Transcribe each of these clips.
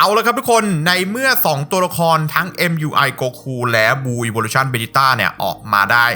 เอาละครับทุกคนในเมื่อ 2 ตัวละครทั้ง MUI Goku และ Blue Evolution Vegeta เนี่ยออกมาได้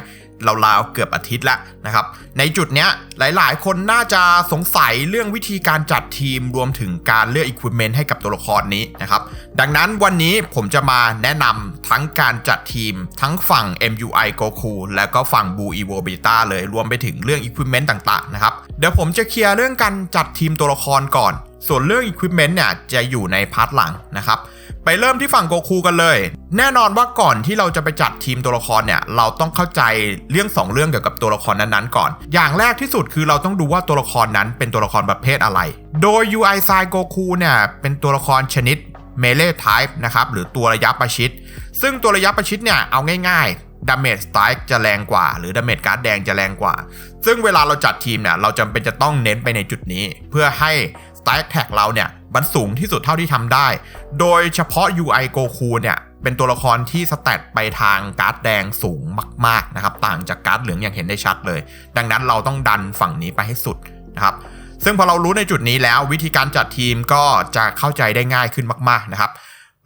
ราวๆเกือบอาทิตย์แล้วนะครับ ในจุดเนี้ยหลายๆ คนน่าจะสงสัยเรื่องวิธีการจัดทีมรวมถึงการเลือกอุปกรณ์ให้กับตัวละครนี้นะครับ ดังนั้นวันนี้ผมจะมาแนะนำทั้งการจัดทีม ทั้งฝั่ง MUI Goku และก็ฝั่ง Blue Evo Vegeta เลยรวมไปถึงเรื่องอุปกรณ์ต่างๆนะครับ เดี๋ยวผมจะเคลียร์เรื่องการจัดทีมตัวละครก่อน ส่วนเรื่องอุปกรณ์เนี่ยจะอยู่ในพาร์ทหลังนะครับ ไปเริ่มที่ฝั่งโกคูกันเลย แน่นอนว่าก่อนที่เราจะไปจัดทีมตัวละครเนี่ย เราต้องเข้าใจเรื่อง 2 เรื่องเกี่ยวกับตัวละครนั้นๆก่อน อย่างแรกที่สุดคือเราต้องดูว่าตัวละครนั้นเป็นตัวละครประเภทอะไร โดย UI ไซโกคูเนี่ยเป็นตัวละครชนิดเมเล e ไทป์นะครับหรือตัวระยะประชิด ซึ่งตัวระยะประชิดเนี่ยเอาง่ายๆดาเมจสไตร์จะแรงกว่า หรือดาเมจการ์ดแดงจะแรงกว่า ซึ่งเวลาเราจัดทีมเนี่ย เราจำเป็นจะต้องเน้นไปในจุดนี้ เพื่อให้ s t a ์แท็กเราเนี่ยมันสูงที่สุดเท่าที่ทำได้ โดยเฉพาะ UI Goku เนี่ยเป็นตัวละครที่สแตทไปทางการ์ดแดงสูงมากๆนะครับต่างจากการ์ดเหลืองอย่างเห็นได้ชัดเลย ดังนั้นเราต้องดันฝั่งนี้ไปให้สุดนะครับซึ่งพอเรารู้ในจุดนี้แล้ววิธีการจัดทีมก็จะเข้าใจได้ง่ายขึ้นมาก ๆนะครับ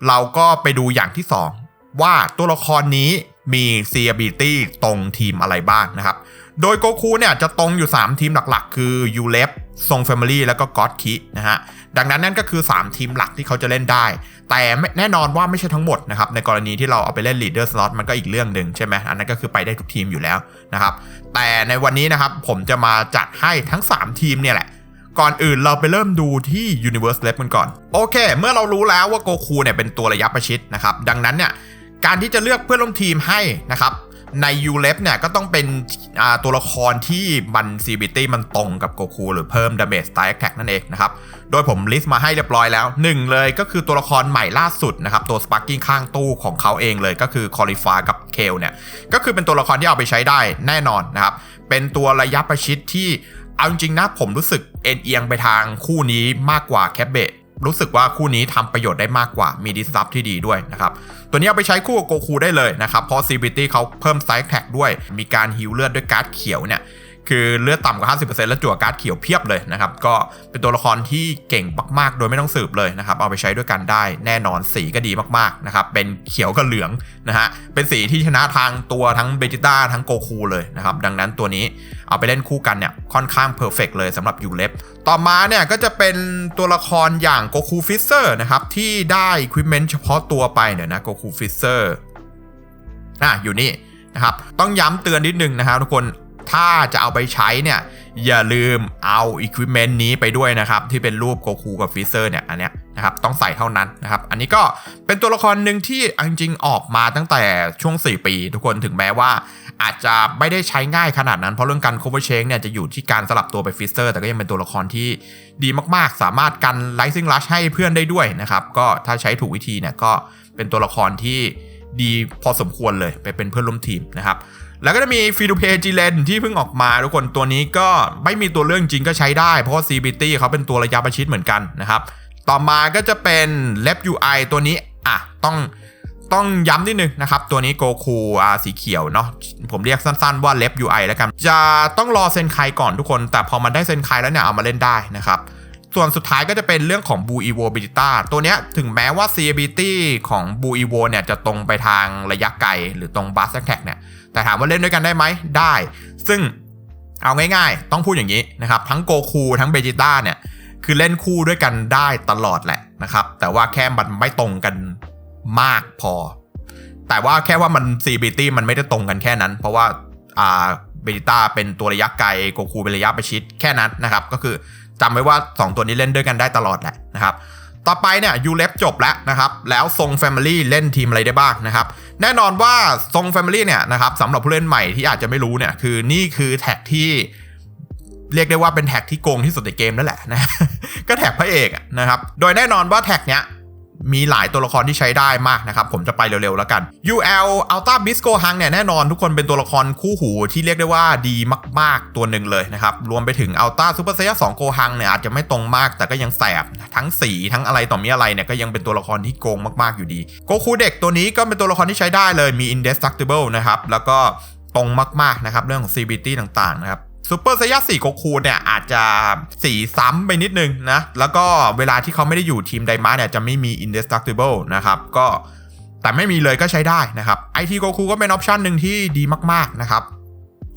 เราก็ไปดูอย่างที่ 2 ว่าตัวละครนี้มี CABILITY ตรงทีมอะไรบ้างนะครับ โดยโกคูเนี่ยจะตรงอยู่ 3 ทีมหลักๆ คือ u l e f ทรง Family แล้วก็ God Ki นะฮะ ดังนั้นนั่นก็คือ 3 ทีมหลักที่เขาจะเล่นได้ แต่แน่นอนว่าไม่ใช่ทั้งหมดนะครับ ในกรณีที่เราเอาไปเล่น Leader Slot มันก็อีกเรื่องหนึ่งใช่ไหมอันนั้นก็คือไปได้ทุกทีมอยู่แล้วนะครับ แต่ในวันนี้นะครับผมจะมาจัดให้ทั้ง 3 ทีมเนี่ยแหละก่อนอื่นเราไปเริ่มดูที่ Universe Lab กันก่อน โอเค เมื่อเรารู้แล้วว่าโกคูเนี่ยเป็นตัวระยะประชิดนะครับ ดังนั้นเนี่ยการที่จะเลือกเพื่อนร่วมทีมให้นะครับ ใน u l e เนี่ยก็ต้องเป็นตัวละครที่มัน CBT มันตรงกับโกคูหรือเพิ่ม Damage Style Attack นั่นเองนะครับ โดยผมลิสต์มาให้เรียบร้อยแล้ว 1 เลยก็คือตัวละครใหม่ล่าสุดนะครับ ตัว Sparking ข้างตู้ของเขาเองเลยก็คือ c o l i f a กับเคลเนี่ย ก็คือเป็นตัวละครที่เอาไปใช้ได้แน่นอนนะครับ เป็นตัวระยะประชิดที่เอาจริงนะผมรู้สึกเอ็นเอียงไปทางคู่นี้มากกว่าแคปเบ รู้สึกว่าคู่นี้ทำประโยชน์ได้มากกว่ามีดิสซับที่ดีด้วยนะครับ ตัวนี้เอาไปใช้คู่กับโกคูได้เลยนะครับ เพราะซีบิตี้เขาเพิ่มไซส์แท็กด้วย มีการฮิวเลือดด้วยการ์ดเขียวเนี่ย คือเลือดต่ำกว่า 50%แล้วจั่วการ์ดเขียวเพียบเลยนะครับ ก็เป็นตัวละครที่เก่งมากๆ โดยไม่ต้องสืบเลยนะครับ เอาไปใช้ด้วยกันได้แน่นอนสีก็ดีมากๆนะครับ เป็นเขียวกับเหลืองนะฮะ เป็นสีที่ชนะทางตัวทั้งเบจิต้าทั้งโกคูเลยนะครับ ดังนั้นตัวนี้เอาไปเล่นคู่กันเนี่ยค่อนข้างเพอร์เฟกเลยสำหรับยูเลฟต่อมาเนี่ยก็จะเป็นตัวละครอย่างโกคูฟิเซอร์นะครับที่ได้ควิปเมนต์เฉพาะตัวไปเนี่ยนะโกคูฟิเซอร์อะอยู่นี่นะครับต้องย้ำเตือนนิดนึงนะครับทุกคน ถ้าจะเอาไปใช้เนี่ยอย่าลืมเอาอุปกรณ์นี้ไปด้วยนะครับ ที่เป็นรูปโกคูกับฟิเซอร์เนี่ยอันเนี้ยนะครับต้องใส่เท่านั้นนะครับ อันนี้ก็เป็นตัวละครหนึ่งที่จริงๆออกมาตั้งแต่ช่วง 4 ปี ทุกคนถึงแม้ว่า อาจจะไม่ได้ใช้ง่ายขนาดนั้น เพราะเรื่องการ cover change เนี่ยจะอยู่ที่การสลับตัวไปฟิสเซอร์ แต่ก็ยังเป็นตัวละครที่ดีมากๆ สามารถกัน Rising Rush ให้เพื่อนได้ด้วยนะครับ ก็ถ้าใช้ถูกวิธีเนี่ยก็เป็นตัวละครที่ดีพอสมควรเลยไปเป็นเพื่อนร่วมทีมนะครับ แล้วก็จะมีฟีดูเพจิเลนที่เพิ่งออกมาทุกคนตัวนี้ก็ไม่มีตัวเรื่องจริงก็ใช้ได้ เพราะว่า CBT เขาเป็นตัวระยะประชิดเหมือนกันนะครับ ต่อมาก็จะเป็น Lab UI ตัวนี้อะต้องต้องย้ำนิดนึงนะครับ ตัวนี้โกคูอาสีเขียวเนาะผมเรียกสั้นๆว่าเล็บ UI แล้วกัน จะต้องรอเซนไคก่อนทุกคน แต่พอมันได้เซนไคแล้วเนี่ยเอามาเล่นได้นะครับ ส่วนสุดท้ายก็จะเป็นเรื่องของบูอีโวบิลิต้าตัวเนี้ยถึงแม้ว่า CABILITY ของบูอีโวเนี่ยจะตรงไปทางระยะไกล หรือตรงบัสแท็กเนี่ย แต่ถามว่าเล่นด้วยกันได้ไหมได้ ซึ่งเอาง่ายๆ ต้องพูดอย่างนี้นะครับ ทั้งโกคูทั้งเบจิต้าเนี่ยคือเล่นคู่ด้วยกันได้ตลอดแหละนะครับ แต่ว่าแค่มันไม่ตรงกันมากพอ แต่ว่าแค่ว่ามัน CBT มันไม่ได้ตรงกันแค่นั้น เพราะว่าอ่าเบจิต้าเป็นตัวระยะไกลโกคูเป็นระยะประชิดแค่นั้นนะครับ ก็คือจำไว้ว่า 2 ตัวนี้เล่นด้วยกันได้ตลอดแหละนะครับ ต่อไปเนี่ยยูเลฟจบแล้วนะครับ แล้วทรง Family เล่นทีมอะไรได้บ้างนะครับ แน่นอนว่าทรง Family เนี่ยนะครับสำหรับผู้เล่นใหม่ที่อาจจะไม่รู้เนี่ยคือนี่คือแท็กที่เรียกได้ว่าเป็นแท็กที่โกงที่สุดในเกมนั่นแหละนะ ก็แท็กพระเอกนะครับ โดยแน่นอนว่าแท็กเนี้ย มีหลายตัวละครที่ใช้ได้มากนะครับ ผมจะไปเร็วๆแล้วกัน UL Alta Bisco Hang เนี่ยแน่นอนทุกคนเป็นตัวละครคู่หูที่เรียกได้ว่าดีมากๆตัวหนึ่งเลยนะครับ รวมไปถึง Alta Super Saiyan 2 Go Hang เนี่ยอาจจะไม่ตรงมากแต่ก็ยังแสบ ทั้งสีทั้งอะไรต่อมีอะไรเนี่ยก็ยังเป็นตัวละครที่โกงมากๆอยู่ดีโกคูเด็กตัวนี้ก็เป็นตัวละครที่ใช้ได้เลยมี Indestructible นะครับแล้วก็ตรงมากๆนะครับเรื่องของ CBT ต่างๆนะครับ ซูเปอร์ไซย่าสี่โกคูเนี่ยอาจจะสีซ้ำไปนิดนึงนะ แล้วก็เวลาที่เขาไม่ได้อยู่ทีมไดมาเนี่ยจะไม่มี indestructible นะครับก็แต่ไม่มีเลยก็ใช้ได้นะครับไอทีโกคูก็เป็นออปชันหนึ่งที่ดีมากๆนะครับ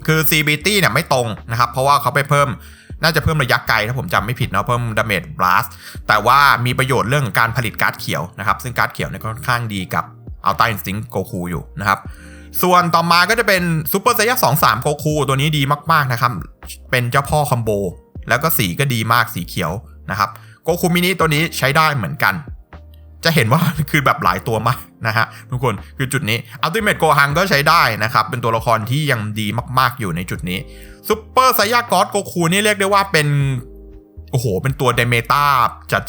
คือ CBT เนี่ยไม่ตรงนะครับ เพราะว่าเขาไปเพิ่มน่าจะเพิ่มระยะไกลถ้าผมจำไม่ผิดเนาะเพิ่มดาเมจบลัสแต่ว่ามีประโยชน์เรื่องการผลิตการ์ดเขียวนะครับ ซึ่งการ์ดเขียวเนี่ยค่อนข้างดีกับอัลต้าอินสติ้งโกคูอยู่นะครับ ส่วนต่อมาก็จะเป็นซูเปอร์ไซยาสองสามโกคูตัวนี้ดีมาก ๆ นะครับ เป็นเจ้าพ่อคอมโบ แล้วก็สีก็ดีมากสีเขียวนะครับโกคูมินิตัวนี้ใช้ได้เหมือนกัน จะเห็นว่าคือแบบหลายตัวมากนะฮะทุกคนคือจุดนี้อัลติเม e โกฮังก็ใช้ได้นะครับ เป็นตัวละครที่ยังดีมากๆอยู่ในจุดนี้ซูเปอร์ไซยากอสโกคูนี่เรียกได้ว่าเป็นโอ้โห เป็นตัวเดเมตา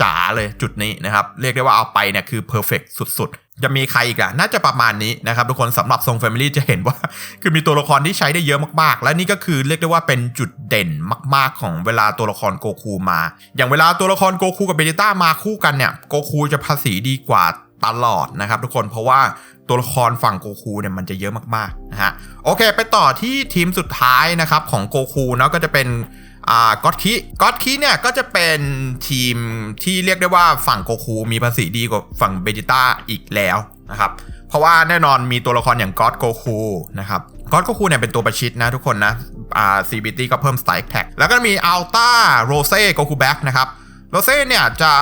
จ๋าๆเลยจุดนี้นะครับ เรียกได้ว่าเอาไปเนี่ยคือเพอร์เฟกสุด จะมีใครอีกอะน่าจะประมาณนี้นะครับทุกคนสำหรับทรงแฟมิลี่จะเห็นว่า คือมีตัวละครที่ใช้ได้เยอะมากๆ และนี่ก็คือเรียกได้ว่าเป็นจุดเด่นมาก ๆ ของเวลาตัวละครโกคูมา อย่างเวลาตัวละครโกคูกับเบจิต้ามาคู่กันเนี่ยโกคูจะภาษีดีกว่าตลอดนะครับทุกคนเพราะว่าตัวละครฝั่งโกคูเนี่ยมันจะเยอะมากๆนะฮะโอเค ไปต่อที่ทีมสุดท้ายนะครับของโกคูเนาะก็จะเป็น อ่าก็อตคิก็อตคิเนี่ยก็จะเป็นทีมที่เรียกได้ว่าฝั่งโกคูมีภาษีดีกว่าฝั่งเบจิต้าอีกแล้วนะครับเพราะว่าแน่นอนมีตัวละครอย่างก็อตโกคูนะครับก็อตโกคูเนี่ยเป็นตัวประชิดนะทุกคนนะอ่า CBT ก็เพิ่มสไตล์แท็กแล้วก็มีอัลต้าโรเซ่โกคูแบ็กนะครับโรเซ่เนี่ยจะ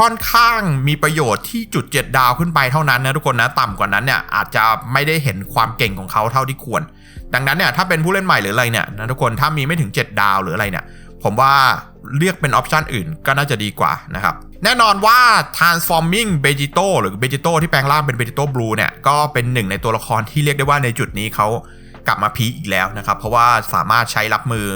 ค่อนข้างมีประโยชน์ที่จุด 7 ดาวขึ้นไปเท่านั้นนะทุกคนนะ ต่ำกว่านั้นเนี่ยอาจจะไม่ได้เห็นความเก่งของเขาเท่าที่ควร ดังนั้นเนี่ยถ้าเป็นผู้เล่นใหม่หรืออะไรเนี่ยนะทุกคนถ้ามีไม่ถึง 7 ดาวหรืออะไรเนี่ย ผมว่าเลือกเป็นออปชันอื่นก็น่าจะดีกว่านะครับ แน่นอนว่า transforming Vegito หรือ Vegito ที่แปลงร่างเป็น Vegito Blue เนี่ย ก็เป็นหนึ่งในตัวละครที่เรียกได้ว่าในจุดนี้เขากลับมาพีอีกแล้วนะครับ เพราะว่าสามารถใช้รับมือ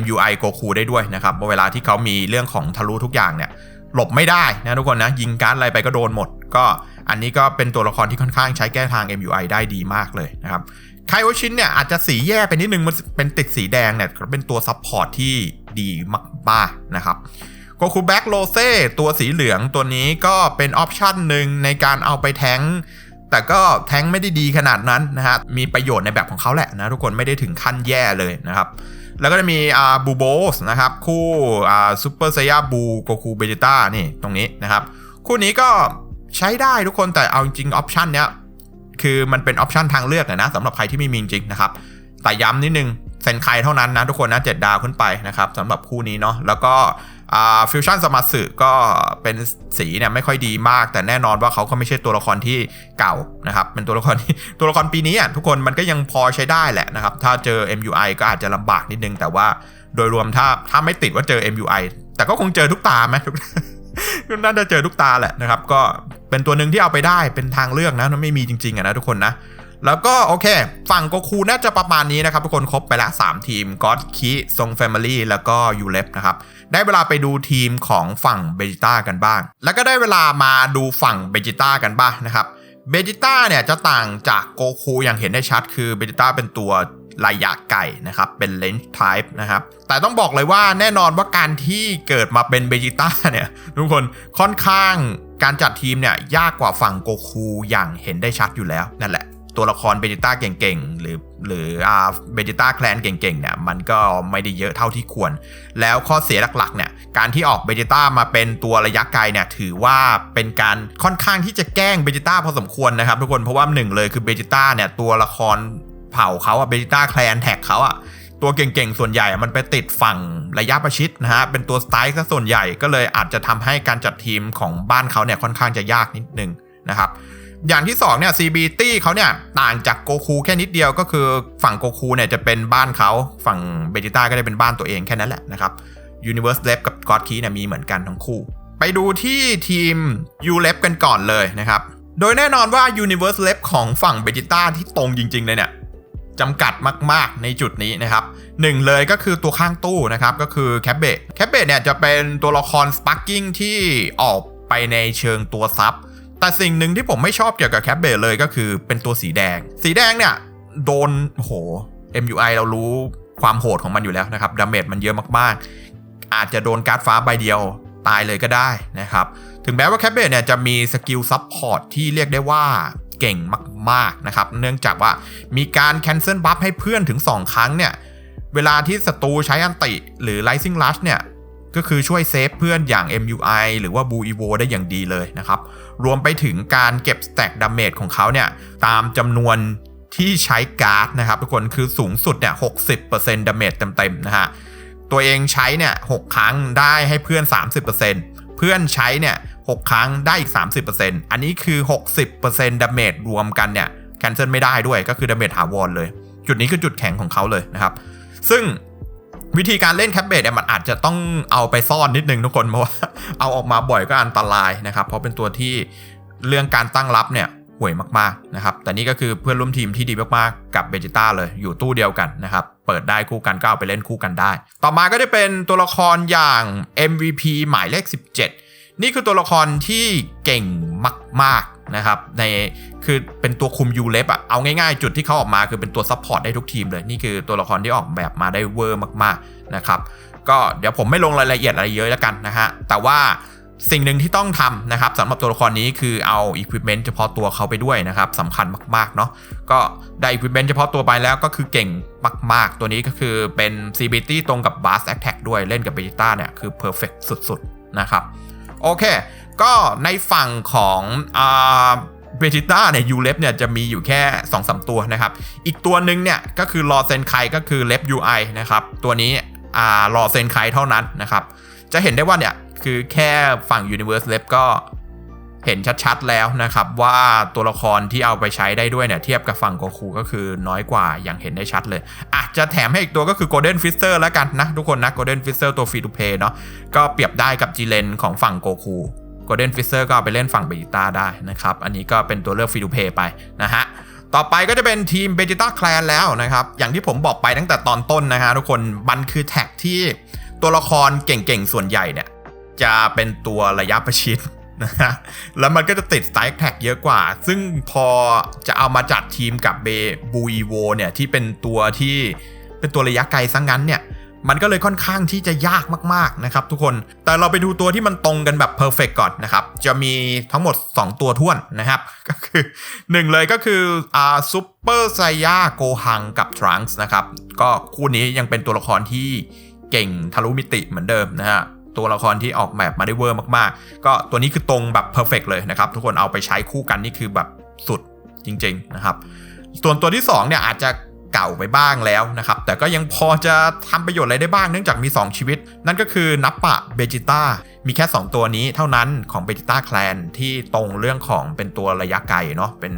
MUI Goku ได้ด้วยนะครับเวลาที่เขามีเรื่องของทะลุทุกอย่างเนี่ยหลบไม่ได้นะทุกคนนะ ยิงการ์ดอะไรไปก็โดนหมด ก็อันนี้ก็เป็นตัวละครที่ค่อนข้างใช้แก้ทาง MUI ได้ดีมากเลยนะครับ ไคโอชินเนี่ยอาจจะสีแย่ไปนิดนึงมันเป็นติดสีแดงเนี่ยเป็นตัวซับพอร์ตที่ดีมากๆนะครับโกคูแบ็กโลเซ่ตัวสีเหลืองตัวนี้ก็เป็นออปชันหนึ่งในการเอาไปแทงแต่ก็แทงไม่ได้ดีขนาดนั้นนะฮะ มีประโยชน์ในแบบของเขาแหละนะทุกคนไม่ได้ถึงขั้นแย่เลยนะครับ แล้วก็จะมีอ่าบูโบสนะครับ คู่อ่าซูเปอร์ไซยาบูโกคูเบจิต้านี่ตรงนี้นะครับ คู่นี้ก็ใช้ได้ทุกคนแต่เอาจริงออปชันเนี้ย คือมันเป็นออปชันทางเลือกนะสำหรับใครที่ไม่มีจริงนะครับ แต่ย้ำนิดนึงเซนไคเท่านั้นนะทุกคนนะเจ็ดดาวขึ้นไปนะครับสำหรับคู่นี้เนาะแล้วก็ฟิวชั่นสมาสึก็เป็นสีเนี่ยไม่ค่อยดีมาก แต่แน่นอนว่าเขาก็ไม่ใช่ตัวละครที่เก่านะครับเป็นตัวละครตัวละครปีนี้อะทุกคนมันก็ยังพอใช้ได้แหละนะครับถ้าเจอ MUI ก็อาจจะลำบากนิดนึง แต่ว่าโดยรวมถ้าถ้าไม่ติดว่าเจอ MUI แต่ก็คงเจอทุกตาไหมทุก น่าจะเจอทุกตาแหละนะครับ ก็เป็นตัวหนึ่งที่เอาไปได้เป็นทางเลือกนะมันไม่มีจริงๆอะนะทุกคนนะ แล้วก็โอเค ฝั่งโกคูน่าจะประมาณนี้นะครับ ทุกคนครบไปละ 3 ทีมก็อดคิซงแฟมิลี่แล้วก็ยูเลฟนะครับ ได้เวลาไปดูทีมของฝั่งเบจิต้ากันบ้าง แล้วก็ได้เวลามาดูฝั่งเบจิต้ากันบ้างนะครับเบจิต้าเนี่ยจะต่างจากโกคูอย่างเห็นได้ชัดคือเบจิต้าเป็นตัว ระยะไก่นะครับ เป็นเลนส์ไทป์นะครับ แต่ต้องบอกเลยว่าแน่นอนว่าการที่เกิดมาเป็นเบจิต้าเนี่ย ทุกคนค่อนข้างการจัดทีมเนี่ย ยากกว่าฝั่งโกคูอย่างเห็นได้ชัดอยู่แล้ว นั่นแหละ ตัวละครเบจิต้าเก่งๆ หรือหรืออ่าเบจิต้าแคลนเก่งๆเนี่ยมันก็ไม่ได้เยอะเท่าที่ควร แล้วข้อเสียหลักๆเนี่ยการที่ออกเบจิต้ามาเป็นตัวระยะไกลเนี่ยถือว่าเป็นการค่อนข้างที่จะแกล้งเบจิต้าพอสมควรนะครับทุกคนเพราะว่าหนึ่งเลยคือเบจิต้าเนี่ยตัวละคร เผ่าเขาอะเบจิต้าแคลนแท็กเขาอะตัวเก่งๆ ส่วนใหญ่มันไปติดฝั่งระยะประชิดนะฮะ เป็นตัวสไตล์ซะส่วนใหญ่ก็เลยอาจจะทำให้การจัดทีมของบ้านเขาเนี่ยค่อนข้างจะยากนิดนึงนะครับ อย่างที่2เนี่ย CBT เขาเนี่ยต่างจากโกคูแค่นิดเดียวก็คือฝั่งโกคูเนี่ยจะเป็นบ้านเขาฝั่งเบจิต้าก็จะเป็นบ้านตัวเองแค่นั้นแหละนะครับ Universe l e v กับ God Key เนี่ยมีเหมือนกันทั้งคู่ ไปดูที่ทีม u l e v กันก่อนเลยนะครับ โดยแน่นอนว่า Universe l e v ของฝั่งเบจิต้าที่ตรงจริงๆเลยเนี่ย จำกัดมาก ๆ ในจุดนี้นะครับหนึ่งเลยก็คือตัวข้างตู้นะครับก็คือแคปเบตแคปเบตเนี่ยจะเป็นตัวละครสปาร์กิ้งที่ออกไปในเชิงตัวซับแต่สิ่งหนึ่งที่ผมไม่ชอบเกี่ยวกับแคปเบตเลยก็คือเป็นตัวสีแดง สีแดงเนี่ยโดนโห MUI เรารู้ความโหดของมันอยู่แล้วนะครับดาเมจมันเยอะมากๆ อาจจะโดนการ์ดฟ้าใบเดียวตายเลยก็ได้นะครับ ถึงแม้ว่าแคปเบตเนี่ยจะมีสกิลซับพอร์ตที่เรียกได้ว่า เก่งมากๆนะครับ เนื่องจากว่ามีการแคนเซิลบัฟให้เพื่อนถึง 2 ครั้งเนี่ย เวลาที่ศัตรูใช้อันติ หรือ Rising Rush เนี่ย ก็คือช่วยเซฟเพื่อนอย่าง MUI หรือว่า Blue Evo ได้อย่างดีเลยนะครับ รวมไปถึงการเก็บ Stack Damage ของเขาเนี่ย ตามจำนวนที่ใช้การ์ดนะครับทุกคนคือสูงสุดเนี่ย60% Damage เต็มๆนะฮะตัวเองใช้เนี่ย6ครั้งได้ให้เพื่อน 30%เพื่อนใช้เนี่ย 6 ครั้งได้อีก 30%อันนี้คือ 60% Damage รวมกันเนี่ยแคนเซิลไม่ได้ด้วยก็คือ Damage ถาวรเลย จุดนี้คือจุดแข็งของเขาเลยนะครับ ซึ่งวิธีการเล่นแคปเบดเนี่ยมันอาจจะต้องเอาไปซ่อนนิดนึงทุกคนเพราะว่าเอาออกมาบ่อยก็อันตรายนะครับ เพราะเป็นตัวที่เรื่องการตั้งรับเนี่ยห่วยมากๆนะครับ แต่นี่ก็คือเพื่อนร่วมทีมที่ดีมากๆกับเบจิต้าเลยอยู่ตู้เดียวกันนะครับ เปิดได้คู่กันก็เอาไปเล่นคู่กันได้ ต่อมาก็จะเป็นตัวละครอย่าง MVP หมายเลข 17 นี่คือตัวละครที่เก่งมาก ๆ นะครับ ในคือเป็นตัวคุมยูเลฟอะเอาง่ายๆ จุดที่เขาออกมาคือเป็นตัวซัพพอร์ตได้ทุกทีมเลย นี่คือตัวละครที่ออกแบบมาได้เวอร์มากๆนะครับก็เดี๋ยวผมไม่ลงรายละเอียดอะไรเยอะแล้วกันนะฮะ แต่ว่าสิ่งหนึ่งที่ต้องทำนะครับสำหรับตัวละครนี้คือเอาอุปกรณ์เฉพาะตัวเขาไปด้วยนะครับสำคัญมากๆเนาะก็ได้อุปกรณ์เฉพาะตัวไปแล้วก็คือเก่งมาก ๆ ตัวนี้ก็คือเป็น CBT ตรงกับ b a s Attack ด้วยเล่นกับเบจิต้าเนี่ยคือ perfect สุด ๆ นะครับ โอเค ก็ในฝั่งของอ่าเบจิต้าเนี่ยยูเล็บเนี่ยจะมีอยู่แค่2-3ตัวนะครับ อีกตัวหนึ่งเนี่ยก็คือรอเซนไคก็คือเล็บ UI นะครับ ตัวนี้อ่ารอเซนไคเท่านั้นนะครับ จะเห็นได้ว่าเนี่ยคือแค่ฝั่ง Universe l e v ก็ เห็นชัดๆแล้วนะครับว่าตัวละครที่เอาไปใช้ได้ด้วยเนี่ยเทียบกับฝั่งโกคูก็คือน้อยกว่าอย่างเห็นได้ชัดเลยอะจะแถมให้อีกตัวก็คือ Golden Fister แล้วกันนะทุกคนนะ Golden Fister ตัวฟรีทูเพย์เนาะก็เปรียบได้กับจีเลนของฝั่งโกคู Golden Fister ก็เอาไปเล่นฝั่งเบจิต้าได้นะครับอันนี้ก็เป็นตัวเลือกฟรีทูเพย์ไปนะฮะต่อไปก็จะเป็นทีมเบจิต้าแคลนแล้วนะครับ อย่างที่ผมบอกไปตั้งแต่ตอนต้นนะฮะทุกคนมันคือแท็กที่ตัวละครเก่งๆ ส่วนใหญ่เนี่ย จะเป็นตัวระยะประชิด นะฮะแล้วมันก็จะติดสไตล์แท็กเยอะกว่า ซึ่งพอจะเอามาจัดทีมกับเบบูอีโวเนี่ยที่เป็นตัวที่เป็นตัวระยะไกลซะงงั้นเนี่ยมันก็เลยค่อนข้างที่จะยากมากๆนะครับทุกคน แต่เราไปดูตัวที่มันตรงกันแบบเพอร์เฟกก่อนนะครับ จะมีทั้งหมด 2 ตัวท้วนนะครับ ก็คือ 1 เลยก็คืออ่าซูเปอร์ไซยาโกฮังกับทรังส์นะครับ ก็คู่นี้ยังเป็นตัวละครที่เก่งทะลุมิติเหมือนเดิมนะฮะ ตัวละครที่ออกแบบมาได้เวอร์มากๆ ก็ตัวนี้คือตรงแบบเพอร์เฟกเลยนะครับ ทุกคนเอาไปใช้คู่กันนี่คือแบบสุดจริงๆนะครับ ส่วนตัวที่2เนี่ยอาจจะเก่าไปบ้างแล้วนะครับ แต่ก็ยังพอจะทำประโยชน์อะไรได้บ้างเนื่องจากมี 2 ชีวิต นั่นก็คือนับปะเบจิต้ามีแค่ 2 ตัวนี้เท่านั้นของเบจิต้าแคลนที่ตรงเรื่องของเป็นตัวระยะไกลเนาะเป็น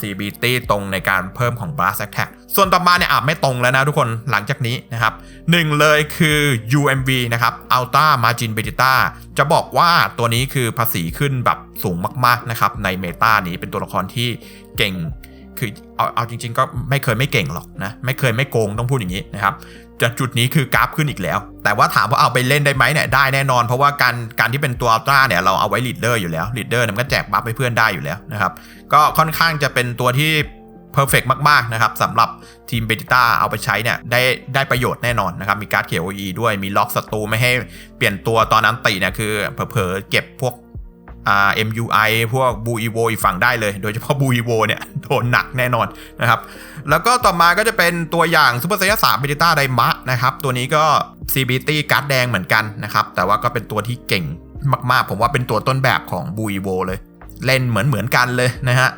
CBT ตรงในการเพิ่มของ Blast Attack ส่วนต่อมาเนี่ยอาจไม่ตรงแล้วนะทุกคนหลังจากนี้นะครับหนึ่งเลยคือ UMV นะครับ Ultra Margin Vegeta จะบอกว่าตัวนี้คือภาษีขึ้นแบบสูงมากๆนะครับในเมตานี้เป็นตัวละครที่เก่งคือเอาเอาจริง ๆ ก็ไม่เคยไม่เก่งหรอกนะไม่เคยไม่โกงต้องพูดอย่างนี้นะครับ จากจุดนี้คือกราฟขึ้นอีกแล้ว แต่ว่าถามว่าเอาไปเล่นได้ไหมเนี่ยได้แน่นอน เพราะว่าการการที่เป็นตัวอัลตร้าเนี่ยเราเอาไว้ลีดเดอร์อยู่แล้วลีดเดอร์มันก็แจกบัฟให้เพื่อนได้อยู่แล้วนะครับ ก็ค่อนข้างจะเป็นตัวที่เพอร์เฟกมาก ๆ นะครับสำหรับทีมเบจิต้าเอาไปใช้เนี่ยได้ได้ประโยชน์แน่นอนนะครับ มีการ์ดเขียว OE ด้วยมีล็อกศัตรูไม่ให้เปลี่ยนตัวตอนนั้นตีเนี่ยคือเผลอๆเก็บพวก MUI พวกบูอีโวอีกฝั่งได้เลย โดยเฉพาะบูอีโวเนี่ย โดนหนักแน่นอนนะครับ แล้วก็ต่อมาก็จะเป็นตัวอย่างซูเปอร์ไซย่าสามเบจิต้าไดมะนะครับ ตัวนี้ก็ CBT การ์ดแดงเหมือนกันนะครับ แต่ว่าก็เป็นตัวที่เก่งมากๆ ผมว่าเป็นตัวต้นแบบของบูอีโวเลย เล่นเหมือนเหมือนกันเลยนะฮะ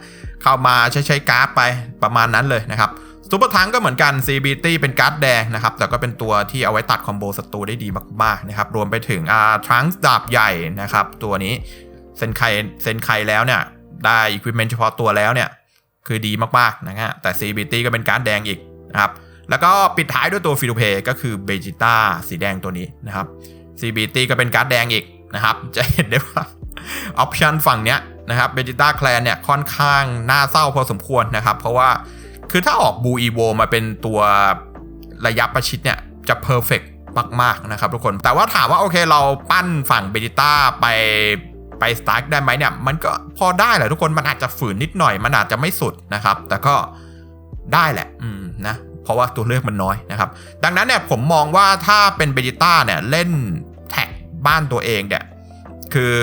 เข้ามาใช้ใช้การ์ดไปประมาณนั้นเลยนะครับซูเปอร์ทังก็เหมือนกัน CBT เป็นการ์ดแดงนะครับ แต่ก็เป็นตัวที่เอาไว้ตัดคอมโบศัตรูได้ดีมากๆนะครับ รวมไปถึงอ่าทรังส์ดาบใหญ่นะครับ ตัวนี้ เซ็นไคเซ็นไคแล้วเนี่ย ได้อุปกรณ์เฉพาะตัวแล้วเนี่ย คือดีมากๆนะฮะแต่ CBT ก็เป็นการ์ดแดงอีกนะครับ แล้วก็ปิดท้ายด้วยตัวฟิลูเพก็คือเบจิต้าสีแดงตัวนี้นะครับ CBT ก็เป็นการ์ดแดงอีกนะครับ จะเห็นได้ว่าออปชันฝั่งเนี้ยนะครับเบจิต้าแคลนเนี่ยค่อนข้างน่าเศร้าพอสมควรนะครับ เพราะว่าคือถ้าออกบูอีโวมาเป็นตัวระยะประชิดเนี่ยจะเพอร์เฟกมากๆนะครับทุกคน แต่ว่าถามว่าโอเคเราปั้นฝั่งเบจิต้าไป ไปสตาร์ทได้ไหมเนี่ย มันก็พอได้แหละทุกคนมันอาจจะฝืนนิดหน่อย มันอาจจะไม่สุดนะครับ แต่ก็ได้แหละอืมนะเพราะว่าตัวเลือกมันน้อยนะครับ ดังนั้นเนี่ยผมมองว่าถ้าเป็นเบจิต้าเนี่ยเล่นแท็กบ้านตัวเองเนี่ยคือ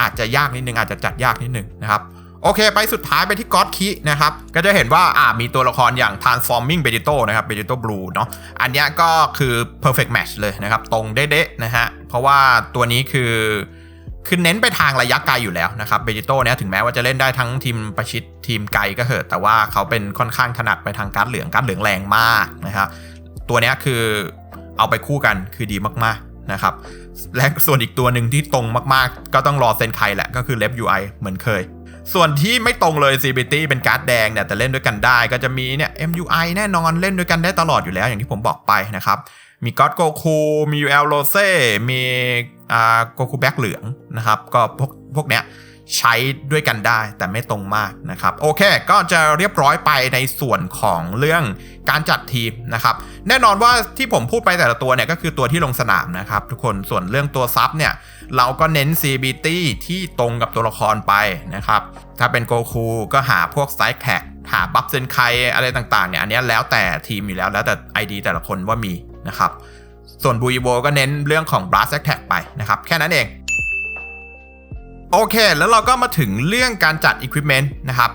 อาจจะยากนิดนึงอาจจะจัดยากนิดนึงนะครับโอเค ไปสุดท้ายไปที่ก็อดคินะครับ ก็จะเห็นว่าอ่ามีตัวละครอย่าง Transforming b e d i t o นะครับ b e d i t o Blue เนาะอันนี้ก็คือ perfect match เลยนะครับ ตรงเด๊ะๆนะฮะ เพราะว่าตัวนี้คือ คือเน้นไปทางระยะไกลอยู่แล้วนะครับเบจิโต้เนี่ยถึงแม้ว่าจะเล่นได้ทั้งทีมประชิดทีมไกลก็เหอะ แต่ว่าเขาเป็นค่อนข้างถนัดไปทางการเหลืองการเหลืองแรงมากนะครับตัวเนี้ยคือเอาไปคู่กันคือดีมากๆนะครับและส่วนอีกตัวหนึ่งที่ตรงมากๆ ก็ต้องรอเซนไคแหละก็คือเล็บ UI เหมือนเคย ส่วนที่ไม่ตรงเลย CBT เป็นการ์ดแดงเนี่ยแต่เล่นด้วยกันได้ก็จะมีเนี่ย MUI แน่นอนเล่นด้วยกันได้ตลอดอยู่แล้วอย่างที่ผมบอกไปนะครับ มีก็อดโกคูมี UL โรเซ่มีอ่าโกคูแบ็กเหลืองนะครับ ก็พวกพวกเนี้ยใช้ด้วยกันได้แต่ไม่ตรงมากนะครับ โอเค ก็จะเรียบร้อยไปในส่วนของเรื่องการจัดทีมนะครับ แน่นอนว่าที่ผมพูดไปแต่ละตัวเนี่ย ก็คือตัวที่ลงสนามนะครับ ทุกคนส่วนเรื่องตัวซับเนี่ย เราก็เน้น CBT ที่ตรงกับตัวละครไปนะครับ ถ้าเป็นโกคูก็หาพวกไซแท็กหาบัฟเซนไคอะไรต่างๆเนี่ยอันนี้แล้วแต่ทีมอยู่แล้วแล้วแต่ ID แต่ละคนว่ามี นะครับ ส่วนบูยโวก็เน้นเรื่องของ Blast Attack ไปนะครับ แค่นั้นเอง โอเค แล้วเราก็มาถึงเรื่องการจัด Equipment นะครับ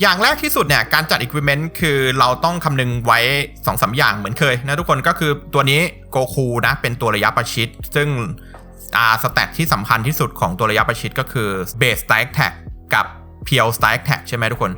อย่างแรกที่สุดเนี่ยการจัด Equipment คือเราต้องคำนึงไว้2อสอย่างเหมือนเคยนะทุกคนก็คือตัวนี้โกคูนะเป็นตัวระยะประชิด ซึ่งอาสแตทที่สำคัญที่สุดของตัวระยะประชิดก็คือ Base Strike Tag กับเพียว Strike Tag ใช่ไหมทุกคน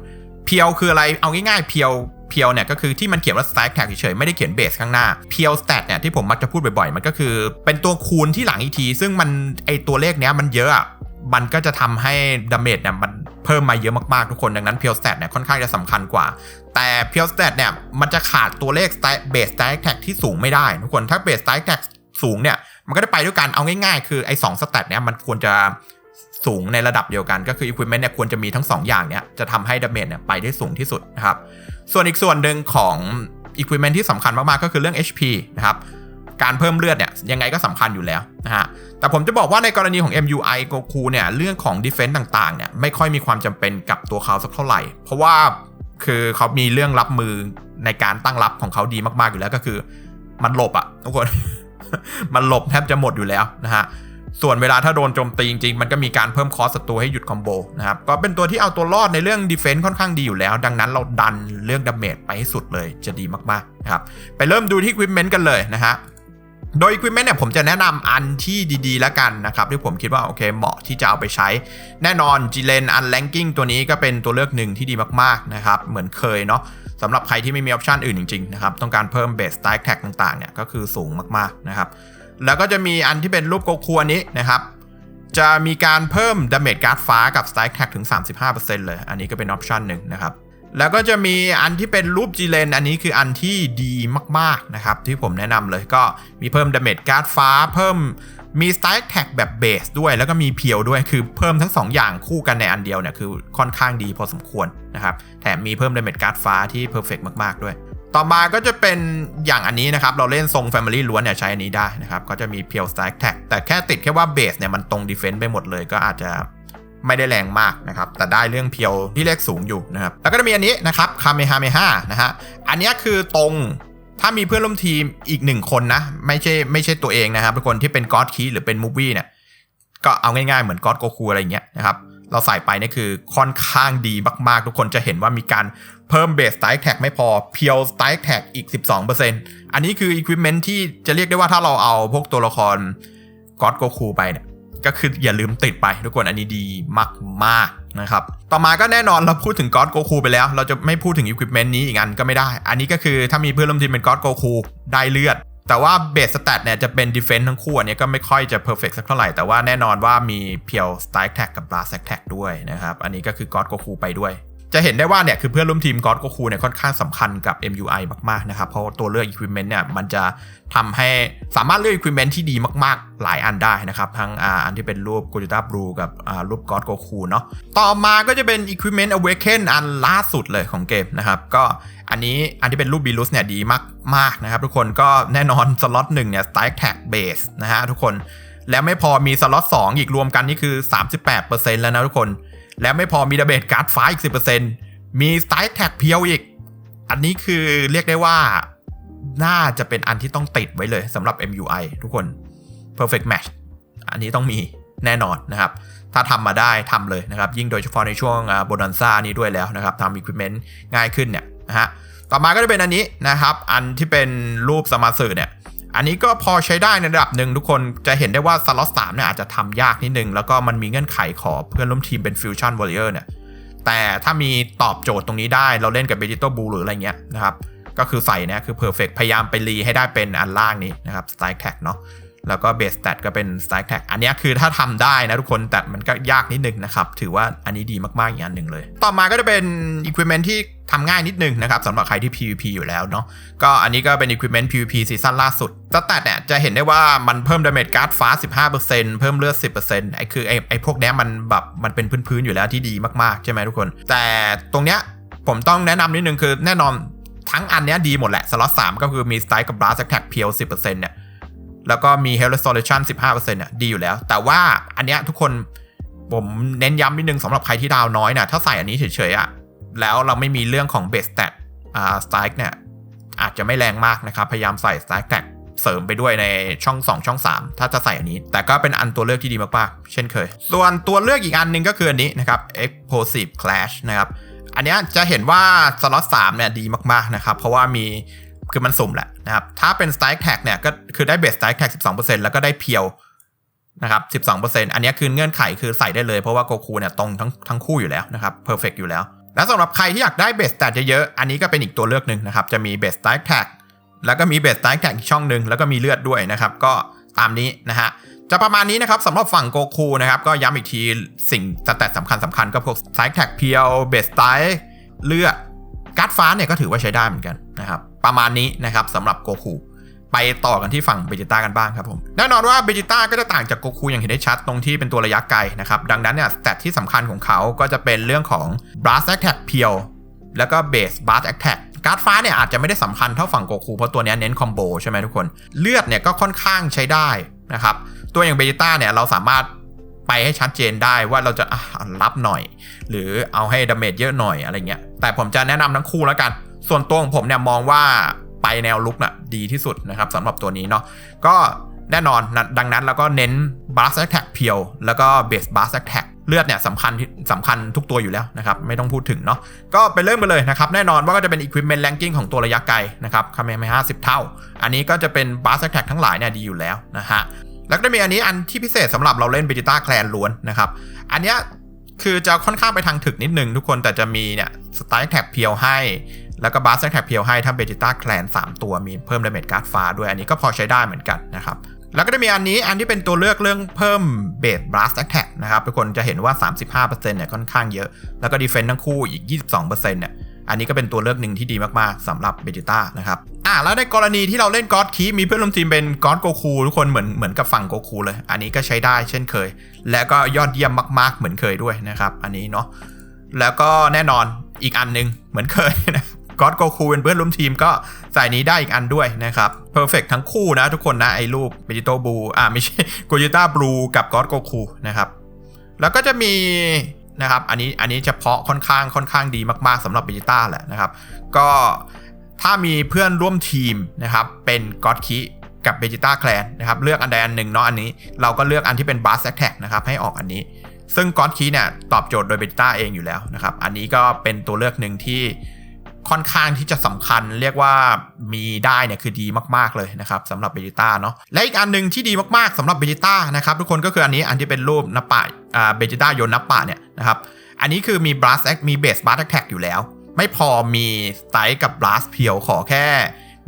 เพียวคืออะไรเอาง่ายๆเพียว เพียวเนี่ยก็คือที่มันเขียนว่า strike tag เฉยๆไม่ได้เขียนเบสข้างหน้าเพียว stat เนี่ยที่ผมมักจะพูดบ่อยๆ มันก็คือ เป็นตัวคูณที่หลังอีกที ซึ่งมันไอตัวเลขเนี้ยมันเยอะอะมันก็จะทำให้ดาเมจเนี่ยมันเพิ่มมาเยอะมากๆทุกคนดังนั้นเพียว stat เนี่ยค่อนข้างจะสำคัญกว่า แต่เพียว stat เนี่ยมันจะขาดตัวเลขเบส strike tag ที่สูงไม่ได้ทุกคนถ้าเบส strike tag สูงเนี่ยมันก็จะไปด้วยกันเอาง่ายๆ คือไอ้สองสแตทเนี่ยมันควรจะสูงในระดับเดียวกัน ก็คือ equipment เนี่ยควรจะมีทั้ง 2 อย่างเนี่ยจะทำให้ดาเมจเนี่ยไปได้สูงที่สุดนะครับ ส่วนอีกส่วนหนึ่งของ Equipment ที่สำคัญมาก ๆ ก็คือเรื่อง HP นะครับ การเพิ่มเลือดเนี่ยยังไงก็สำคัญอยู่แล้วนะฮะ แต่ผมจะบอกว่าในกรณีของ MUI Goku เนี่ยเรื่องของ Defense ต่าง ๆ เนี่ยไม่ค่อยมีความจำเป็นกับตัวเขาสักเท่าไหร่ เพราะว่าคือเขามีเรื่องรับมือในการตั้งรับของเขาดีมาก ๆ อยู่แล้วก็คือ มันหลบอะทุกคน มันหลบแทบจะหมดอยู่แล้วนะฮะ ส่วนเวลาถ้าโดนโจมตีจริงๆ มันก็มีการเพิ่มคอสศัตรูให้หยุดคอมโบนะครับ ก็เป็นตัวที่เอาตัวรอดในเรื่องดีเฟนซ์ค่อนข้างดีอยู่แล้ว ดังนั้นเราดันเรื่องดาเมจไปให้สุดเลยจะดีมากๆนะครับ ไปเริ่มดูที่ Equipment กันเลยนะฮะ โดย Equipment เนี่ยผมจะแนะนำอันที่ดีๆ แล้วกันนะครับ ที่ผมคิดว่าโอเคเหมาะที่จะเอาไปใช้ แน่นอน g l e n Unranking ตัวนี้ก็เป็นตัวเลือกหนึ่งที่ดีมากๆนะครับ เหมือนเคยเนาะสำหรับใครที่ไม่มีออปชันอื่นจริงๆนะครับ ต้องการเพิ่มเบส Strike Tag ต่างๆเนี่ยก็คือสูงมากๆนะครับ แล้วก็จะมีอันที่เป็นรูปโกคูอันนี้นะครับ จะมีการเพิ่มดาเมจการ์ดฟ้ากับ Strike Tag ถึง 35%เลย อันนี้ก็เป็นออปชันหนึ่งนะครับ แล้วก็จะมีอันที่เป็นรูปจีเลน อันนี้คืออันที่ดีมากๆนะครับ ที่ผมแนะนำเลยก็มีเพิ่มดาเมจการ์ดฟ้า เพิ่มมี Strike Tag แบบเบสด้วย แล้วก็มีเพียวด้วยคือเพิ่มทั้ง 2 อย่างคู่กันในอันเดียวเนี่ยคือค่อนข้างดีพอสมควรนะครับแถมมีเพิ่มดาเมจการ์ดฟ้าที่เพอร์เฟกมากๆด้วย ต่อมาก็จะเป็นอย่างอันนี้นะครับ เราเล่นทรง Family ล้วนเนี่ยใช้อันนี้ได้นะครับ ก็จะมีเพียว Strike Tag แต่แค่ติดแค่ว่าเบสเนี่ยมันตรง Defense ไปหมดเลยก็อาจจะไม่ได้แรงมากนะครับ แต่ได้เรื่องเพียวที่เลขสูงอยู่นะครับ แล้วก็จะมีอันนี้นะครับคาเมฮาเมฮานะฮะอันนี้คือตรงถ้ามีเพื่อนร่วมทีมอีกหนึ่งคนนะ ไม่ใช่ไม่ใช่ตัวเองนะครับเป็นคนที่เป็นก็อดคีหรือเป็นมูฟวี่เนี่ยก็เอาง่ายๆเหมือนก็อดโกคูอะไรอย่างเงี้ยนะครับ เราใส่ไปนี่คือค่อนข้างดีมากๆ ทุกคนจะเห็นว่ามีการเพิ่มเบสสไตล์แท็กไม่พอเพียวสไตล์แท็กอีก 12%อันนี้คืออุปกรณ์ที่จะเรียกได้ว่าถ้าเราเอาพวกตัวละครก็อดโกคูไปเนี่ยก็คืออย่าลืมติดไปทุกคนอันนี้ดีมากๆนะครับ ต่อมาก็แน่นอนเราพูดถึงก็อดโกคูไปแล้ว เราจะไม่พูดถึงอุปกรณ์นี้อีกอันก็ไม่ได้ อันนี้ก็คือถ้ามีเพื่อนร่วมทีมเป็นก็อดโกคูได้เลือด แต่ว่าเบสสแตทเนี่ยจะเป็นดิเฟนซ์ทั้งคู่อันนี้ก็ไม่ค่อยจะเพอร์เฟกสักเท่าไหร่ แต่ว่าแน่นอนว่ามีเพียวสไตล์แท็กกับบลาสแท็กด้วยนะครับ อันนี้ก็คือก็อดโกคูไปด้วย จะเห็นได้ว่าเนี่ยคือเพื่อนร่วมทีมก็อดโกคูเนี่ยค่อนข้างสำคัญกับ MUI มากๆนะครับเพราะตัวเลือก Equipment เนี่ยมันจะทำให้สามารถเลือก Equipment ที่ดีมากๆ หลายอันได้นะครับทั้งอันที่เป็นรูป g o จิต้าบลูกับรูปก็อดโกคูเนาะต่อมาก็จะเป็น Equipment Awaken อันล่าสุดเลยของเกมนะครับก็อันนี้อันที่เป็นรูปบีลุสเนี่ยดีมากมากนะครับทุกคนก็แน่นอนสล็อตหนึ่งเนี่ย Strike Tag Base นะฮะทุกคนแล้วไม่พอมีสล็อต2อีกรวมกันนี่คือ 38%แล้วนะทุกคน แล้วไม่พอมีดาเบจการ์ดฟ้าอีก 10%มีสไตล์แท็กเพียวอีก อันนี้คือเรียกได้ว่าน่าจะเป็นอันที่ต้องติดไว้เลยสำหรับ MUI ทุกคน perfect match อันนี้ต้องมีแน่นอนนะครับ ถ้าทำมาได้ทำเลยนะครับ ยิ่งโดยเฉพาะในช่วงโบนันซ่านี้ด้วยแล้วนะครับทำอุปกรณ์ง่ายขึ้นเนี่ยนะฮะ ต่อมาก็จะเป็นอันนี้นะครับ อันที่เป็นรูปสมาร์สึเนี่ย อันนี้ก็พอใช้ได้ในระดับหนึ่งทุกคนจะเห็นได้ว่าสล็อตสามเนี่ยอาจจะทำยากนิดนึง แล้วก็มันมีเงื่อนไขขอเพื่อนร่วมทีมเป็นฟิวชั่นวอลเลอร์เนี่ยแต่ถ้ามีตอบโจทย์ตรงนี้ได้เราเล่นกับเบจิโตบูหรืออะไรเงี้ยนะครับก็คือใส่นี่ยคือเพอร์เฟกพยายามไปรีให้ได้เป็นอันล่างนี้นะครับสไตล์แท็กเนาะแล้วก็เบสแตทก็เป็นสไตล์แท็กอันนี้คือถ้าทำได้นะทุกคนแต่มันก็ยากนิดนึงนะครับ ถือว่าอันนี้ดีมากๆอีกอันหนึ่งเลย ต่อมาก็จะเป็นอุปกรณ์ที่ ทำง่ายนิดนึงนะครับสำหรับใครที่ PVP อยู่แล้วเนาะก็อันนี้ก็เป็นอุปกรณ์ PVP ซีซั่นล่าสุดสแตทเนี่ยจะเห็นได้ว่ามันเพิ่มดาเมจการ์ดฟ้า 15%เพิ่มเลือด 10%ไอ้คือไอ้ไอ้พวกเนี้ยมันแบบมันเป็นพื้นๆอยู่แล้วที่ดีมากๆ ใช่ไหมทุกคน แต่ตรงเนี้ยผมต้องแนะนำนิดนึงคือแน่นอนทั้งอันเนี้ยดีหมดแหละสล็อต3ก็คือมีสไตล์กับบลัสแท็กเพียว10%เนี่ยแล้วก็มี Health Resolution 15%เนี่ยดีอยู่แล้ว แต่ว่าอันเนี้ยทุกคนผมเน้นย้ำนิดนึงสำหรับใครที่ดาวน้อยนะถ้าใส่อันนี้เฉยๆอะ แล้วเราไม่มีเรื่องของ Base Stat อ่า Strike เนี่ยอาจจะไม่แรงมากนะครับ พยายามใส่ Strike Tag เสริมไปด้วยในช่อง 2 ช่อง 3 ถ้าจะใส่อันนี้ แต่ก็เป็นอันตัวเลือกที่ดีมากๆ เช่นเคย ส่วนตัวเลือกอีกอันหนึงก็คืออันนี้นะครับ Explosive Clash นะครับ อันนี้จะเห็นว่าสล็อต3เนี่ยดีมากๆนะครับ เพราะว่ามีคือมันสุ่มแหละนะครับ ถ้าเป็น Strike Tag เนี่ยก็คือได้เบส Strike Tag 12%แล้วก็ได้เพียวนะครับ12%อันนี้คือเงื่อนไขคือใส่ได้เลยเพราะว่าโกคูเนี่ยตรงทั้งทั้งคู่อยู่แล้วนะครับ perfect อยู่แล้ว และสำหรับใครที่อยากได้เบส stat เยอะๆอันนี้ก็เป็นอีกตัวเลือกหนึ่งนะครับ จะมีเบส strike tag แล้วก็มีเบส strike tag อีกช่องหนึ่งแล้วก็มีเลือดด้วยนะครับ ก็ตามนี้นะฮะจะประมาณนี้นะครับสำหรับฝั่งโกคูนะครับก็ย้ำอีกทีสิ่งสแตทสำคัญสำคัญก็พวก strike tag เพียวเบส strike เลือดการ์ดฟ้าเนี่ยก็ถือว่าใช้ได้เหมือนกันนะครับ ประมาณนี้นะครับสำหรับโกคู ไปต่อกันที่ฝั่งเบจิต้ากันบ้างครับผมแน่นอนว่าเบจิต้าก็จะต่างจากโกคูอย่างเห็นได้ชัดตรงที่เป็นตัวระยะไกลนะครับดังนั้นเนี่ยสแตทที่สำคัญของเขาก็จะเป็นเรื่องของ blast attack เพียวแล้วก็ base blast attack การ์ดฟ้าเนี่ยอาจจะไม่ได้สำคัญเท่าฝั่งโกคูเพราะตัวนี้เน้นคอมโบใช่ไหมทุกคน เลือดเนี่ยก็ค่อนข้างใช้ได้นะครับตัวอย่างเบจิต้าเนี่ยเราสามารถไปให้ชัดเจนได้ว่าเราจะรับหน่อย หรือเอาให้ดาเมจเยอะหน่อยอะไรเงี้ยแต่ผมจะแนะนำทั้งคู่แล้วกัน ส่วนตัวของผมเนี่ยมองว่า ไปแนวลุกน่ะดีที่สุดนะครับสำหรับตัวนี้เนาะก็แน่นอนนะดังนั้นเราก็เน้น blast attack เพียวแล้วก็ base blast attack เลือดเนี่ยสำคัญสำคัญทุกตัวอยู่แล้วนะครับ ไม่ต้องพูดถึงเนาะก็ไปเริ่มกันเลยนะครับ แน่นอนว่าก็จะเป็น equipment ranking ของตัวระยะไกลนะครับคาเมะห้าสิบเท่า อันนี้ก็จะเป็น blast attack ทั้งหลายเนี่ยดีอยู่แล้วนะฮะแล้วก็จะมีอันนี้อันที่พิเศษสำหรับเราเล่นเบจิต้าแคลนล้วนนะครับอันเนี้ยคือจะค่อนข้างไปทางถึกนิดนึงทุกคนแต่จะมีเนี่ยสไตล์แท็กเพียวให้ แล้วก็บาสแท็กเพียวให้ถ้าเบจิต้าแคลน3 ตัวมีเพิ่มดาเมจการ์ดฟ้าด้วยอันนี้ก็พอใช้ได้เหมือนกันนะครับแล้วก็จะมีอันนี้อันที่เป็นตัวเลือกเรื่องเพิ่มเบสบลัสแท็กนะครับทุกคนจะเห็นว่า 35%เนี่ยค่อนข้างเยอะ แล้วก็ดีเฟนต์ทั้งคู่อีก 22%เนี่ยอันนี้ก็เป็นตัวเลือกหนึ่งที่ดีมากๆสำหรับเบจิต้านะครับอ่าแล้วในกรณีที่เราเล่นก็อดคีมีเพื่อนร่วมทีมเป็นก็อดโกคูทุกคนเหมือนเหมือนกับฝั่งโกคูเลย อันนี้ก็ใช้ได้เช่นเคย และก็ยอดเยี่ยมมาก ๆ เหมือนเคยด้วยนะครับอันนี้เนาะแล้วก็แน่นอนอีกอันนึงเหมือนเคยนะ ก็อดโกคูเป็นเพื่อนร่วมทีมก็ใส่นี้ได้อีกอันด้วยนะครับเพอร์เฟกทั้งคู่นะทุกคนนะไอ้รูปเบจิโตบูอ่าไม่ใช่โกจิต้าบลูกับก็อดโกคูนะครับแล้วก็จะมีนะครับอันนี้อันนี้เฉพาะค่อนข้างค่อนข้างดีมากๆสำหรับเบจิต้าแหละนะครับ ก็ถ้ามีเพื่อนร่วมทีมนะครับเป็นก็อดคิกับเบจิต้าแคลนนะครับเลือกอันใดอันหนึ่งเนาะอันนี้เราก็เลือกอันที่เป็นบัสแท็กนะครับให้ออกอันนี้ ซึ่งก็อดคีเนี่ยตอบโจทย์โดยเบจิต้าเองอยู่แล้วนะครับอันนี้ก็เป็นตัวเลือกหนึ่งที่ ค่อนข้างที่จะสำคัญเรียกว่ามีได้เนี่ยคือดีมากๆเลยนะครับสำหรับเบจิต้าเนาะและอีกอันหนึ่งที่ดีมากๆสำหรับเบจิต้านะครับทุกคนก็คืออันนี้อันที่เป็นรูปนับปะอ่าเบจิต้าโยนนับปะเนี่ยนะครับอันนี้คือมีบลัสแอคมีเบสบัสแท็กอยู่แล้ว ไม่พอมีสไตล์กับบลัสเพียวขอแค่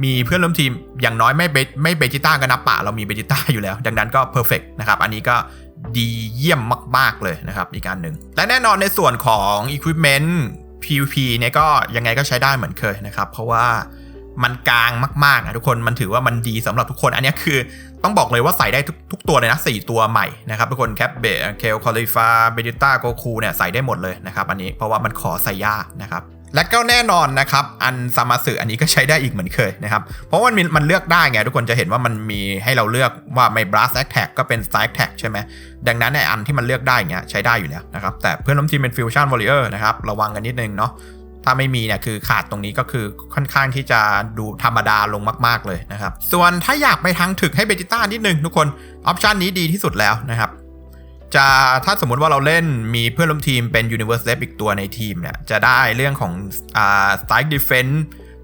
มีเพื่อนร่วมทีมอย่างน้อยไม่เบไม่เบจิต้าก็นับปะเรามีเบจิต้าอยู่แล้ว ดังนั้นก็เพอร์เฟกนะครับอันนี้ก็ดีเยี่ยมมาก ๆ เลยนะครับอีกการหนึ่ง และแน่นอนในส่วนของ Equipment PVP เนี่ยก็ยังไงก็ใช้ได้เหมือนเคยนะครับ เพราะว่ามันกลางมากๆนะทุกคนมันถือว่ามันดีสำหรับทุกคน อันนี้คือต้องบอกเลยว่าใส่ได้ทุกทุกตัวเลยนะสตัวใหม่นะครับทุกคนแคปเบเคลคอลิฟาเบดิต้าโกคูเนี่ยใส่ได้หมดเลยนะครับอันนี้เพราะว่ามันขอใส่ยากนะครับ และก็แน่นอนนะครับ อันซามาสึอันนี้ก็ใช้ได้อีกเหมือนเคยนะครับ เพราะมันม,มันเลือกได้ไง ทุกคนจะเห็นว่ามันมีให้เราเลือกว่าไม่ blast attack ก็เป็น strike attack ใช่ไหม ดังนั้นในอันที่มันเลือกได้เงี้ยใช้ได้อยู่แล้วนะครับ แต่เพื่อนร่วมทีมเป็น fusion warrior นะครับ ระวังกันนิดนึงเนาะถ้าไม่มีเนี่ยคือขาดตรงนี้ก็คือค่อนข้างที่จะดูธรรมดาลงมาก ๆเลยนะครับ ส่วนถ้าอยากไปทางถึกให้เบจิต้านิดนึงทุกคนออปชันนี้ดีที่สุดแล้วนะครับ จะถ้าสมมุติว่าเราเล่นมีเพื่อนร่วมทีมเป็น Universe Left อีกตัวในทีมเนี่ย จะได้เรื่องของอ่า Strike Defense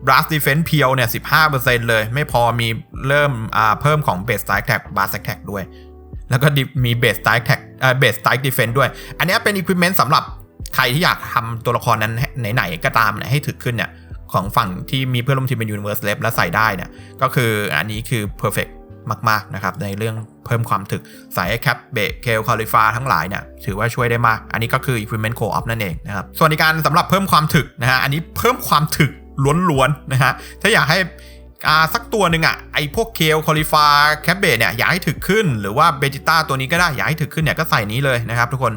Blast Defense เพียวเนี่ย 15%เลย ไม่พอมีเริ่มอ่าเพิ่มของ Base Strike Tag Blast Attack ด้วย แล้วก็มี Base Strike Tag เอ่อ Base Strike Defense ด้วย อันนี้เป็น Equipment สำหรับใครที่อยากทำตัวละครนั้นไหนๆก็ตามเนี่ยให้ถึกขึ้นเนี่ยของฝั่งที่มีเพื่อนร่วมทีมเป็น Universe Left แล้วใส่ได้เนี่ยก็คืออันนี้คือ perfect มากๆนะครับในเรื่องเพิ่มความถึกสายแคปเบรเคลคาลิฟาทั้งหลายเนี่ยถือว่าช่วยได้มาก อันนี้ก็คือ Equipment Co-op นั่นเองนะครับส่วนในการสำหรับเพิ่มความถึกนะฮะอันนี้เพิ่มความถึกล้วนๆนะฮะถ้าอยากให้อ่าสักตัวหนึ่งอะไอพวกเคลคอลิฟาแคปเบรเนี่ยอยากให้ถึกขึ้น หรือว่าเบจิต้าตัวนี้ก็ได้อยากให้ถึกขึ้นเนี่ยก็ใส่นี้เลยนะครับทุกคน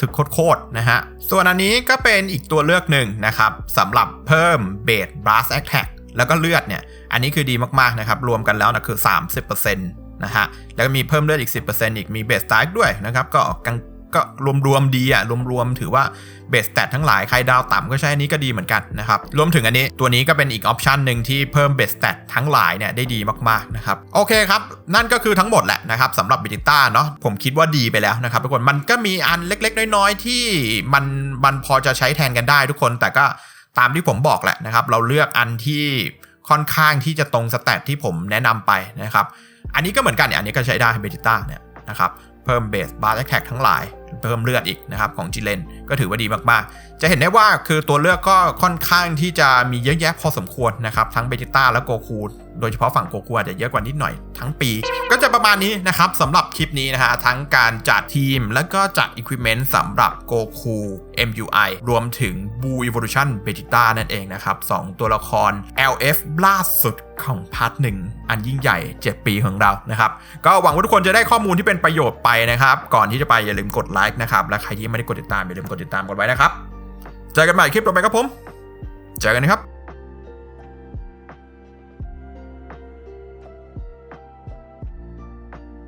ถึกโคตรๆนะฮะ ส่วนอันนี้ก็เป็นอีกตัวเลือกหนึ่งนะครับสำหรับเพิ่มเบสบลัสแอคแท็ก แล้วก็เลือดเนี่ย อันนี้คือดีมากๆนะครับ รวมกันแล้วนะคือ 30%นะฮะ แล้วก็มีเพิ่มเลือดอีก 10%อีก มีเบส t ต t ด้วยนะครับ ก็กังก็รวมๆดีอะรวมๆถือว่าเบส t ต t ทั้งหลายใครดาวต่ำก็ใช้อันนี้ก็ดีเหมือนกันนะครับรวมถึงอันนี้ตัวนี้ก็เป็นอีกออปชันหนึ่งที่เพิ่มเบส t ต t ทั้งหลายเนี่ยได้ดีมากๆนะครับโอเคครับ นั่นก็คือทั้งหมดแหละนะครับสำหรับบิจิต้าเนาะผมคิดว่าดีไปแล้วนะครับทุกคนมันก็มีอันเล็กๆ น้อยๆ ที่มันมันพอจะใช้แทนกันได้ทุกคนแต่ก็ ตามที่ผมบอกแหละนะครับ เราเลือกอันที่ค่อนข้างที่จะตรงสแตทที่ผมแนะนำไปนะครับ อันนี้ก็เหมือนกันเนี่ยอันนี้ก็ใช้ได้เบจิต้าเนี่ยนะครับ เพิ่มเบสบาร์แท็กทั้งหลาย เพิ่มเลือดอีกนะครับของจิเลนก็ถือว่าดีมากๆ จะเห็นได้ว่าคือตัวเลือกก็ค่อนข้างที่จะมีเยอะแยะพอสมควรนะครับ ทั้งเบจิต้าและโกคูโดยเฉพาะฝั่งโกคูอาจจะเยอะกว่านิดหน่อยทั้งปี ก็จะประมาณนี้นะครับสำหรับคลิปนี้นะฮะทั้งการจัดทีมและก็จัดอุปกรณ์สำหรับโกคู MUI รวมถึง Boo Evolution Vegeta นั่นเองนะครับสองตัวละคร LF ล่าสุดของพาร์ทหนึ่งอันยิ่งใหญ่ 7 ปีของเรานะครับ ก็หวังว่าทุกคนจะได้ข้อมูลที่เป็นประโยชน์ไปนะครับ ก่อนที่จะไปอย่าลืมกดไลค์นะครับ และใครที่ไม่ได้กดติดตามอย่าลืมกดติดตามกันไว้นะครับ เจอกันใหม่คลิปต่อไปครับผม เจอกันนะครับ